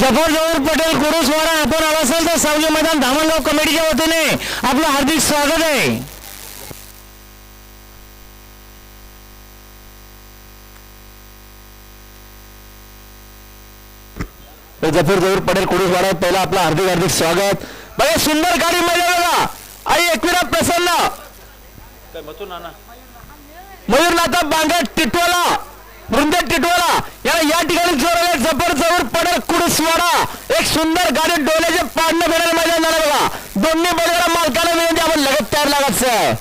जफर जवळ पटेल कुरुसवारा आपण आला असाल तर सावली मैदान धामणगाव कमिटीच्या वतीने आपलं हार्दिक स्वागत आहे. जफर जवळ पटेल कुरुसवारा पहिला आपलं हार्दिक हार्दिक स्वागत. बघा सुंदर गाडी बघा. आई एकविरा प्रसन्न. मयूरनाथा बांगट टिटवाला वृंदे टिटवाला याला या ठिकाणी जोराला जबर जवळ पडेल कुडसवाडा एक सुंदर गाडी डोल्याचे पाडणं फिरायला मैदान झालं बघा. दोन्ही बैलाला मालकाला मिळून आपण लगत तयार लागत सर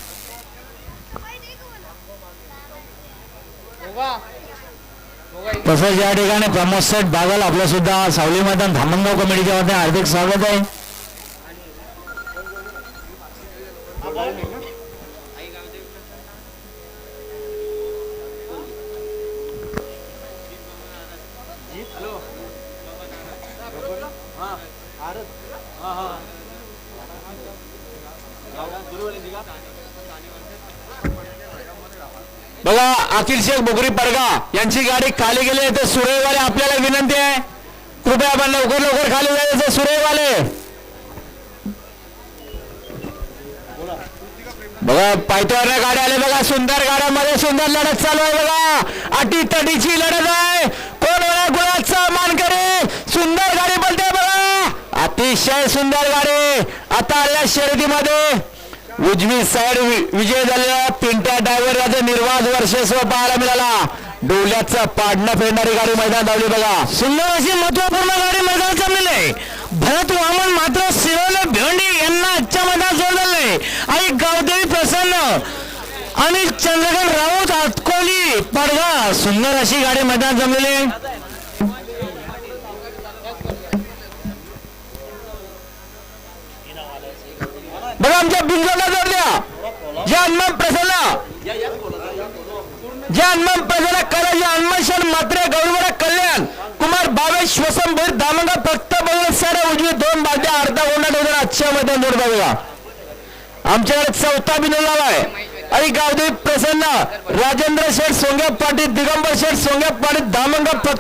तसंच या ठिकाणी प्रमोद सेठ बागल आपलं सुद्धा सावली मैदान धामणगाव कमिटीच्या वतीने हार्दिक स्वागत आहे. बघा अखिल शेख बोगरी पडगा यांची गाडी खाली गेली तर सुरेवाले आपल्याला विनंती आहे. कृपया आपण लवकर लवकर खाली जायचं सुरेवाले बघा पायथ्यावर गाड्या आल्या बघा सुंदर गाड्यामध्ये सुंदर लढत चालू आहे बघा. अटी तटीची लढत आहे. अतिशय सुंदर गाडी आता आल्या शर्यतीमध्ये उजवी साईड विजय झालेला पिंट्या ड्रायव्हर याचं निर्वाध वर्षस्व पाहायला मिळाला. डोल्याचा पाडणं फेडणारी गाडी मैदान धावली बघा. सुंदर अशी महत्त्वपूर्ण गाडी मैदान जमलेली आहे. भरत वामन मात्र शिरोले भेंडी यांना आजच्या मैदानात जोड झाले आई गावदेवी प्रसन्न आणि चंद्रकांत राऊत आटकोली पडगा सुंदर अशी गाडी मैदान जमलेली बघा आमच्या बिंजोला जोड द्या. जे हनुमान प्रसन्न ज्या हनुमान प्रसन्न कला जे हनुमान शरण मात्रे गौरवरा कल्याण कुमार बावे श्वसन भैर दामंगा फक्त बघून साऱ्या उजवी दोन बाद्या अर्धा गोंडा डोजर आजच्या मध्ये जोड बघूया. आमच्याकडे चौथा बिनल आहे. आणि गावदेवी प्रसन्न राजेंद्र शेठ सोंग्या पाटील दिगंबर शेठ सोंग्या पाटील दामंगा फक्त